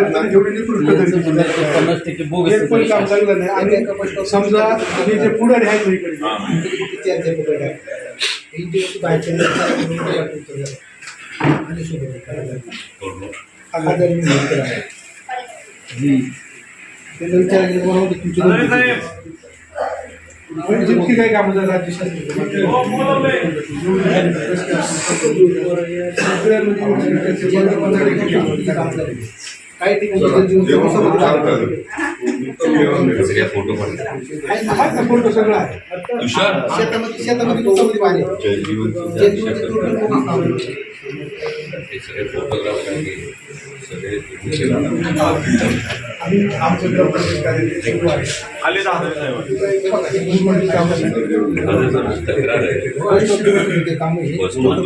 त्यांना एवढी निकृष्ट दर्जाची जाहिरात पन्नास टक्के एक पण काम चांगलं नाही आणि समजा हे। जे। पुढारी आहेत ना जितकी काही कामं झाली राज्य शासनाची काही फोटो सगळं शेतामध्ये शेतामध्ये तुमच्यामध्ये पाणी. हे सगळे फोटोग्राफ सगळे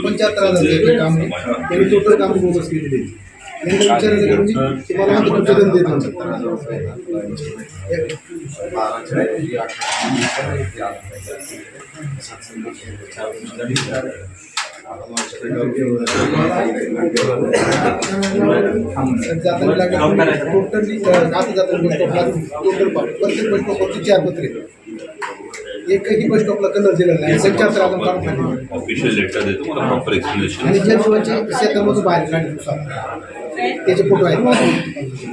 पंच्याहत्तर हजार काम आहे. त्यांनी टोटल काम बोगस केलेली आहे. त्यांना विचारायचं की तुम्ही तुम्हाला म्हणतो तुमचे धंदे जाताना टोटली आता जाताना टोटल प्रत्येक बस स्टॉपवरती चार पत्रे एकही बस स्टॉपला कलर दिलेला नाही झाले ऑफिशियल लेटर देतो. मला प्रॉपर आणि एक्सप्लेनेशन ज्या जीवाचे शेतामधून बाहेर काढले त्याचे फोटो आहेत.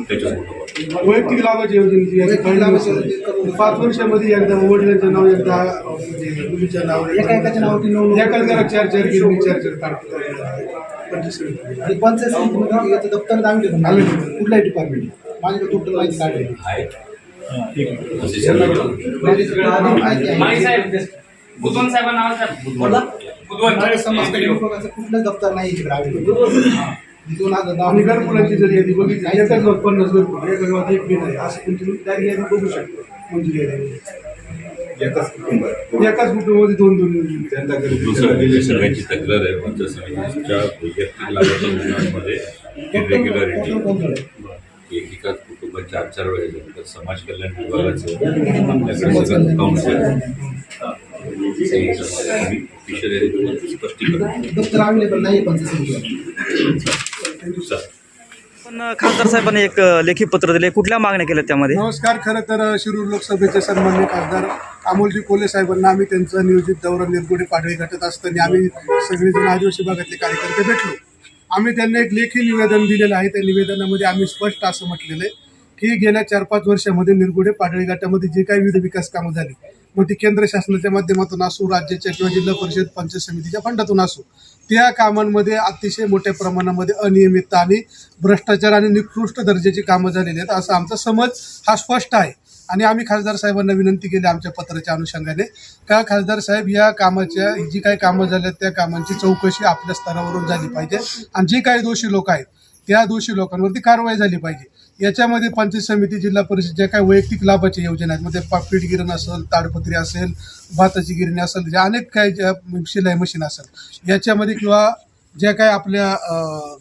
त्याचे फोटो वैयक्तिक लाभाची योजनेची याची वैयक्तिक लाभाची पाच वर्षामध्ये एकदा वडिलांचं नाव एकदा म्हणजे मुलीच्या नावावर एका एकाच्या नावावरती नऊ एकाच घरात चार चार गिरणी चार चार काढतात पंचवीस रुपये. आणि पंचायत समितीमध्ये याचं दप्तर आम्ही कुठल्याही डिपार्टमेंट माझ्याकडे टोटल माहिती काढली आहे असे सगळे माझी सगळं आधी माहिती आहे. साहेब बुधवान साहेबांना नाव साहेब बुधवान कुठलंच दप्तर नाही इकडे दोन हजार दहा आणि घरकुलाची जर यादी बघितली गावात पन्नास एका गावात एक बी नाही असं तुमची डायरी यादी बघू शकतो. मंजुरी यादी एकाच कुटुंबात. एकाच कुटुंबामध्ये दोन दोन घरी दुसरं सगळ्यांची तक्रार आहे. पंचायत समितीच्या वैयक्तिक लाभाच्या योजनांमध्ये इरेग्युलरिटी एकेकाच कुटुंबात चार चार वेळेस. समाज कल्याण विभागाचं आपल्याकडे सगळं काउन्सिल पण खासदार साहेबांनी एक लेखी पत्र दिले. कुठल्या मागण्या केल्या त्यामध्ये? नमस्कार. खरं तर शिरूर लोकसभेचे सन्मान्य खासदार अमोलजी कोले साहेबांना आम्ही त्यांचा नियोजित दौरा निरगुडे पाडळी घटत असताना आम्ही सगळेजण आदिवासी भागातले कार्यकर्ते भेटलो. आम्ही त्यांना एक लेखी निवेदन दिलेलं आहे. त्या निवेदनामध्ये आम्ही स्पष्ट असं म्हटलेलं आहे की गेल्या चार पाच वर्षामध्ये निरगुडे पाडळी गटामध्ये जे काही विविध विकास कामं झाली मग ती केंद्र शासनाच्या माध्यमातून असो राज्याच्या किंवा जिल्हा परिषद पंचायत समितीच्या फंडातून असो त्या कामांमध्ये अतिशय मोठ्या प्रमाणामध्ये अनियमितता आणि भ्रष्टाचार आणि निकृष्ट दर्जाची कामं झालेली आहेत असा आमचा समज हा स्पष्ट आहे. आणि आम्ही खासदार साहेबांना विनंती केली आमच्या पत्राच्या अनुषंगाने का खासदार साहेब या कामाच्या जी काही कामं झाल्यात त्या कामांची चौकशी आपल्या स्तरावरून झाली पाहिजे. आणि जे काही दोषी लोक आहेत त्या दोषी लोकांवरती कारवाई झाली पाहिजे. याच्यामध्ये पंचायत समिती जिल्हा परिषद ज्या काही वैयक्तिक लाभाच्या योजना आहेत मध्ये पापीट गिरण असेल ताडपत्री असेल भाताची गिरणी असेल ज्या अनेक काही ज्या शिलाई मशीन असेल याच्यामध्ये किंवा ज्या काही आपल्या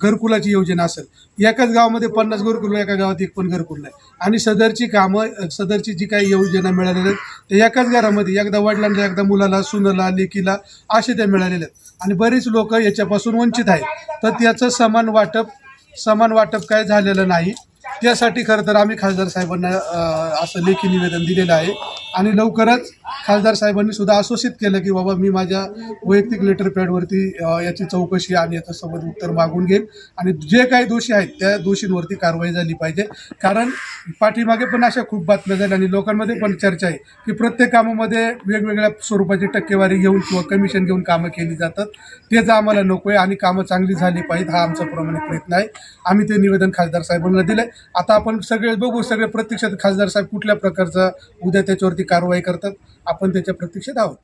घरकुलाची योजना असेल एकाच गावामध्ये पन्नास घरकुल एका गावात एक पण घरकुल नाही. आणि सदरची कामं सदरची जी काही योजना मिळालेल्या आहेत त्या एकाच घरामध्ये एकदा वडिलांना एकदा मुलाला सुनाला लेकीला असे त्या मिळालेल्या आहेत. आणि बरीच लोक याच्यापासून वंचित आहेत. तर त्याचं समान वाटप समान वाटप काय झालेलं नाही. त्यासाठी खरं तर आम्ही खासदार साहेबांना असं लेखी निवेदन दिलेलं आहे. आणि लवकरच खासदार साहेबांनी सुद्धा आश्वासित केलं की बाबा मी माझ्या वैयक्तिक लेटर पॅडवरती याची चौकशी आणि याचं सबंध उत्तर मागून घेईन. आणि जे काही दोषी आहेत त्या दोषींवरती कारवाई झाली पाहिजे. कारण पाठीमागे पण अशा खूप बातम्या झाल्या आणि लोकांमध्ये पण चर्चा आहे की प्रत्येक कामामध्ये वेगवेगळ्या स्वरूपाची टक्केवारी घेऊन किंवा कमिशन घेऊन कामं केली जातात. तेच आम्हाला नको आहे आणि कामं चांगली झाली पाहिजेत हा आमचा प्रमाणित प्रयत्न आहे. आम्ही ते निवेदन खासदार साहेबांना दिलं आता आपण सगळे बघू सगळे प्रत्यक्षात खासदार साहेब कुठल्या प्रकारचा उद्या त्याच्यावरती कारवाई करतात आपण त्याच्या प्रतीक्षेत आहोत.